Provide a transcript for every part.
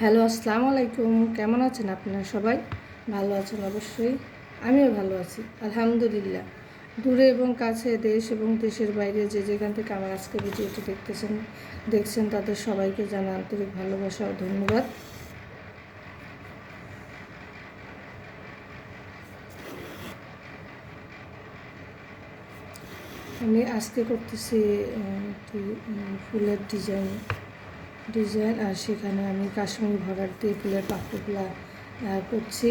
Hello, আসসালামু আলাইকুম। কেমন আছেন আপনারা সবাই? ভালো আছেন অবশ্যই। আমিও ভালো আছি, আলহামদুলিল্লাহ। দূরে এবং কাছে দেশ এবং দেশের বাইরে যে যেখান থেকে আমার আজকে ভিডিওটি দেখতেছেন, দেখছেন, তাদের সবাইকে জানা আন্তরিক ভালোবাসা ও ধন্যবাদ। আমি আজকে করতেছি ফুলের ডিজাইন ডিজাইন, আর সেখানে আমি কাশ্মীর ভরার দিয়ে ফুলের পাপড়গুলা করছি।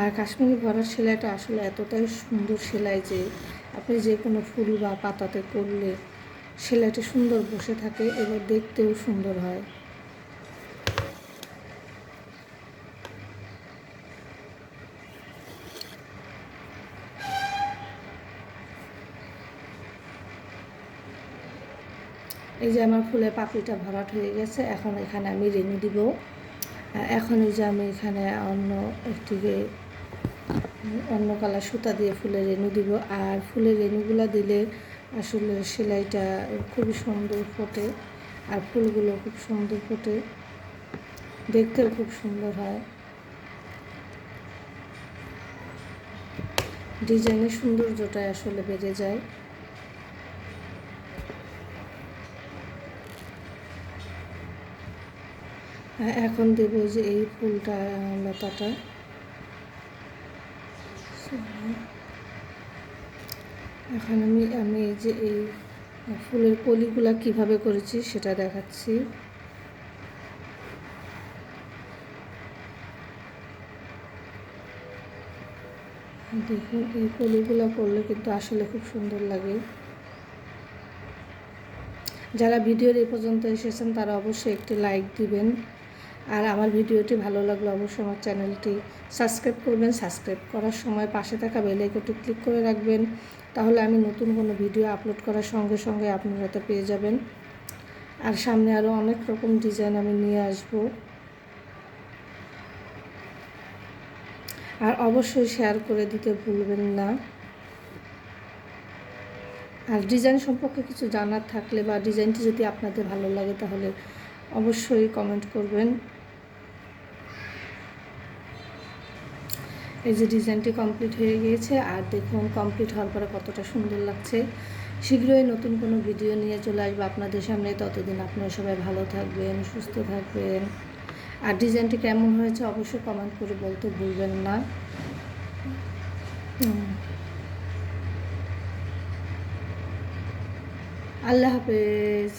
আর কাশ্মীরি ভরার সেলাইটা আসলে এতটাই সুন্দর সেলাই যে আপনি যে কোনো ফুল বা পাতাতে করলে সেলাইটা সুন্দর বসে থাকে, এবার দেখতেও সুন্দর হয়। এই যে আমার ফুলের পাপড়িটা ভরাট হয়ে গেছে, এখন এখানে আমি রেনু দিব। এখন এই যে আমি এখানে অন্য একটিকে, অন্য কালার সুতা দিয়ে ফুলের রেণু দিব। আর ফুলের রেণুগুলো দিলে আসলে সেলাইটা খুবই সুন্দর ফোটে, আর ফুলগুলো খুব সুন্দর ফোটে। দেখতেও খুব সুন্দর হয়। ডিজাইনের সৌন্দর্যটাই আসলে বেড়ে যায়। এখন দেব যে এই ফুলটা, লতাটা। এখন আমি আমি এই যে এই ফুলের কলিগুলা কীভাবে করেছি সেটা দেখাচ্ছি। দেখুন, এই কলিগুলো করলে কিন্তু আসলে খুব সুন্দর লাগে। যারা ভিডিওর এই পর্যন্ত এসেছেন, তারা অবশ্যই একটি লাইক দিবেন। আর আমার ভিডিওটি ভালো লাগলে অবশ্যই আমার চ্যানেলটি সাবস্ক্রাইব করবেন। সাবস্ক্রাইব করার সময় পাশে থাকা বেল আইকনটি ক্লিক করে রাখবেন। তাহলে আমি নতুন কোনো ভিডিও আপলোড করার সঙ্গে সঙ্গে আপনারা তা পেয়ে যাবেন। আর সামনে আরও অনেক রকম ডিজাইন আমি নিয়ে আসব। আর অবশ্যই শেয়ার করে দিতে ভুলবেন না। আর ডিজাইন সম্পর্কে কিছু জানার থাকলে বা ডিজাইনটি যদি আপনাদের ভালো লাগে তাহলে অবশ্যই কমেন্ট করবেন। এই যে ডিজাইনটি কমপ্লিট হয়ে গিয়েছে, আর দেখুন কমপ্লিট হওয়ার পরে কতটা সুন্দর লাগছে। শীঘ্রই নতুন কোনো ভিডিও নিয়ে চলে আসব আপনাদের সামনে। ততদিন আপনারা সবাই ভালো থাকবেন, সুস্থ থাকবেন। আর ডিজাইনটি কেমন হয়েছে অবশ্যই কমেন্ট করে বলতে ভুলবেন না। আল্লাহ হাফেজ।